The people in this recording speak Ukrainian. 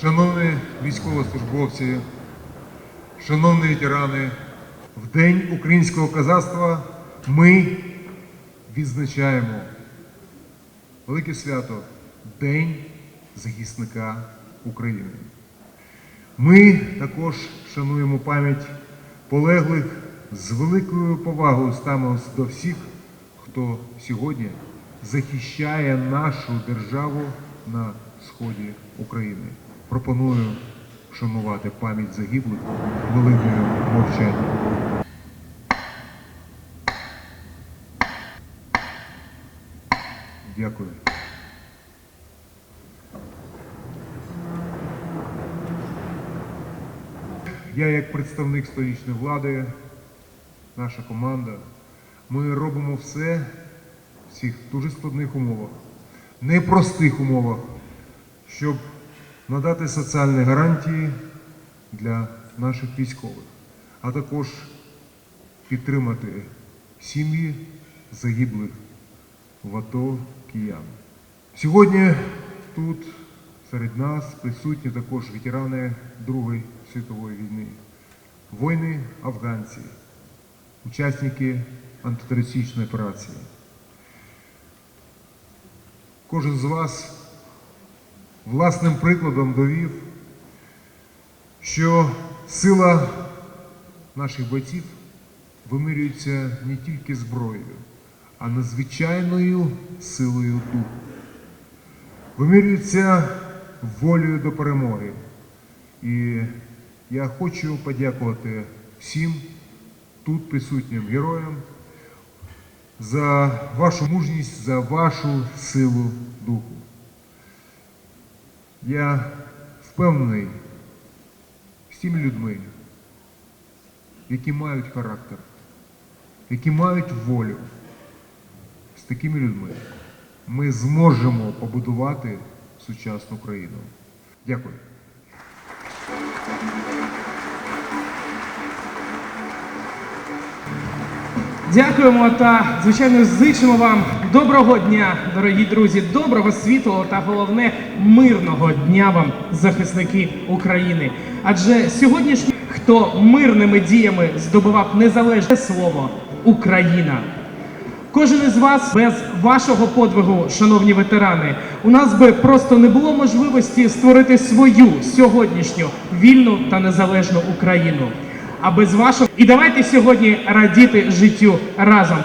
Шановні військовослужбовці, шановні ветерани, в День українського козацтва ми відзначаємо велике свято День захисника України. Ми також шануємо пам'ять полеглих з великою повагою ставимося до всіх, хто сьогодні захищає нашу державу на сході України. Пропоную шанувати пам'ять загиблих великою мовчанням. Дякую. Я, як представник столичної влади, наша команда, ми робимо все в цих дуже складних умовах, непростих умовах, щоб надати соціальні гарантії для наших військових, а також підтримати сім'ї загиблих в АТО киян. Сьогодні тут серед нас присутні також ветерани Другої світової війни, воїни афганці, учасники антитерористичної операції. Кожен з вас власним прикладом довів, що сила наших бойців вимірюється не тільки зброєю, а надзвичайною силою духу. Вимірюється волею до перемоги. І я хочу подякувати всім тут присутнім героям за вашу мужність, за вашу силу духу. Я впевнений з тими людьми, які мають характер, які мають волю. З такими людьми ми зможемо побудувати сучасну країну. Дякую. Дякуємо та звичайно зичимо вам доброго дня, дорогі друзі, доброго світлого та головне мирного дня вам, захисники України. Адже сьогоднішній, хто мирними діями здобував незалежне слово Україна. Кожен із вас без вашого подвигу, шановні ветерани, у нас би просто не було можливості створити свою сьогоднішню вільну та незалежну Україну. А без вашого і давайте сьогодні радіти життю разом.